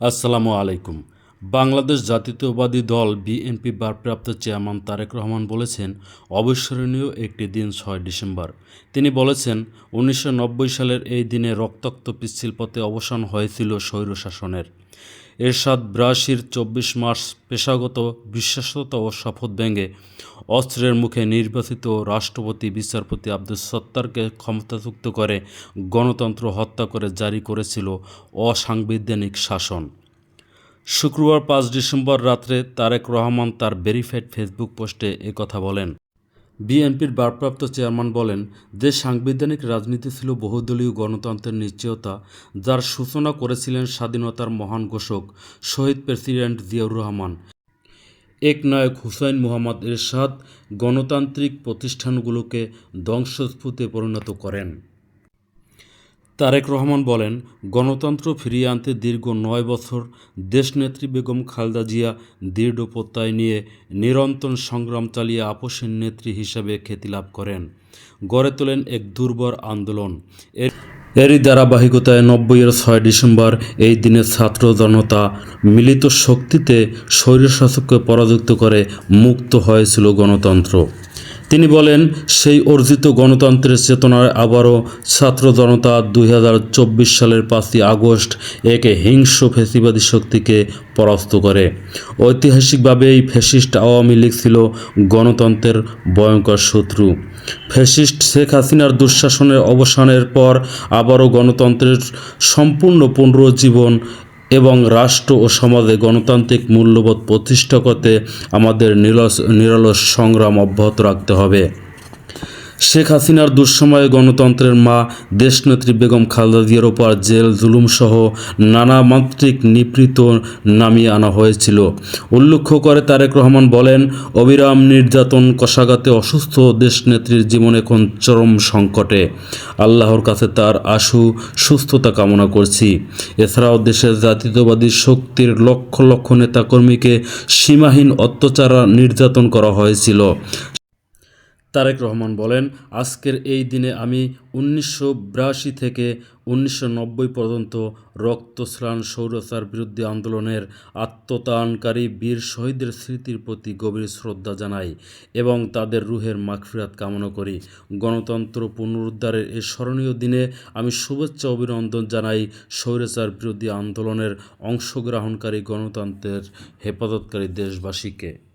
আসসালামু আলাইকুম। বাংলাদেশ জাতীয়তাবাদী দল বিএনপি ভারপ্রাপ্ত চেয়ারম্যান তারেক রহমান বলেছেন, অবিস্মরণীয় একটি দিন ছয় ডিসেম্বর। তিনি বলেছেন, উনিশশো নব্বই সালের এই দিনে রক্তাক্ত পিচ্ছিল পথে অবসান হয়েছিল স্বৈরশাসনের এরশাদ বিরাশির চব্বিশ মার্চ পেশাগত বিশ্বাসতা ও শপথ ভেঙে অস্ত্রের মুখে নির্বাচিত রাষ্ট্রপতি বিচারপতি আব্দুল সত্তারকে ক্ষমতাযুক্ত করে গণতন্ত্র হত্যা করে জারি করেছিল অসাংবিধানিক শাসন। শুক্রবার পাঁচ ডিসেম্বর রাত্রে তারেক রহমান তার ভেরিফাইড ফেসবুক পোস্টে একথা বলেন। বিএনপির ভারপ্রাপ্ত চেয়ারম্যান বলেন যে সাংবিধানিক রাজনীতি ছিল বহুদলীয় গণতন্ত্রের নিশ্চয়তা, যার সূচনা করেছিলেন স্বাধীনতার মহান ঘোষক শহীদ প্রেসিডেন্ট জিয়াউর রহমান। একনায়ক হুসাইন মোহাম্মদ এরশাদ গণতান্ত্রিক প্রতিষ্ঠানগুলোকে ধ্বংসস্ফূতে পরিণত করেন। তারেক রহমান বলেন, গণতন্ত্র ফিরিয়ে আনতে দীর্ঘ নয় বছর দেশনেত্রী বেগম খালদা জিয়া দৃঢ় প্রত্যয় নিয়ে নিরন্তর সংগ্রাম চালিয়ে আপসের নেত্রী হিসাবে খ্যাতি লাভ করেন। গড়ে তোলেন এক দুর্বর আন্দোলন। এর এরই ধারাবাহিকতায় নব্বইয়ের ছয় ডিসেম্বর এই দিনে ছাত্র জনতা মিলিত শক্তিতে স্বৈরশাসককে পরাজিত করে মুক্ত হয়েছিল গণতন্ত্র। তিনি বলেন, সেই অর্জিত গণতন্ত্রের চেতনায় আবারও ছাত্র জনতা দুই হাজার চব্বিশ সালের পাঁচই আগস্ট এক হিংস্র ফেসিবাদী শক্তিকে পরাস্ত করে। ঐতিহাসিকভাবে এই ফ্যাসিস্ট আওয়ামী লীগ ছিল গণতন্ত্রের ভয়ঙ্কর শত্রু। ফ্যাসিস্ট শেখ হাসিনার দুঃশাসনের অবসানের পর আবারও গণতন্ত্রের সম্পূর্ণ পুনরুজ্জীবন এবং রাষ্ট্র ও সমাজে গণতান্ত্রিক মূল্যবোধ প্রতিষ্ঠা করতে আমাদের নিরস, নিরলস সংগ্রাম অব্যাহত রাখতে হবে। শেখ হাসিনার দুঃসময়ে গণতন্ত্রের মা দেশনেত্রী বেগম খালেদা জিয়ার ওপর জেল জুলুমসহ নানা মাত্রিক নিপীড়িত নামিয়ে আনা হয়েছিল। উল্লেখ করে তারেক রহমান বলেন, অবিরাম নির্যাতন কষাঘাতে অসুস্থ দেশনেত্রীর জীবন এখন চরম সংকটে। আল্লাহর কাছে তার আশু, সুস্থতা কামনা করছি। এছাড়াও দেশের জাতীয়তাবাদী শক্তির লক্ষ লক্ষ নেতাকর্মীকে সীমাহীন অত্যাচার, নির্যাতন করা হয়েছিল। তারেক রহমান বলেন, আজকের এই দিনে আমি উনিশশো বিরাশি থেকে উনিশশো নব্বই পর্যন্ত রক্তস্নান সৌরচার বিরুদ্ধে আন্দোলনের আত্মতানকারী বীর শহীদের স্মৃতির প্রতি গভীর শ্রদ্ধা জানাই এবং তাদের রুহের মাগফিরাত কামনা করি। গণতন্ত্র পুনরুদ্ধারের এই স্মরণীয় দিনে আমি শুভেচ্ছা অভিনন্দন জানাই স্বৈরাচার বিরোধী আন্দোলনের অংশগ্রহণকারী গণতন্ত্রের হেফাজতকারী দেশবাসীকে।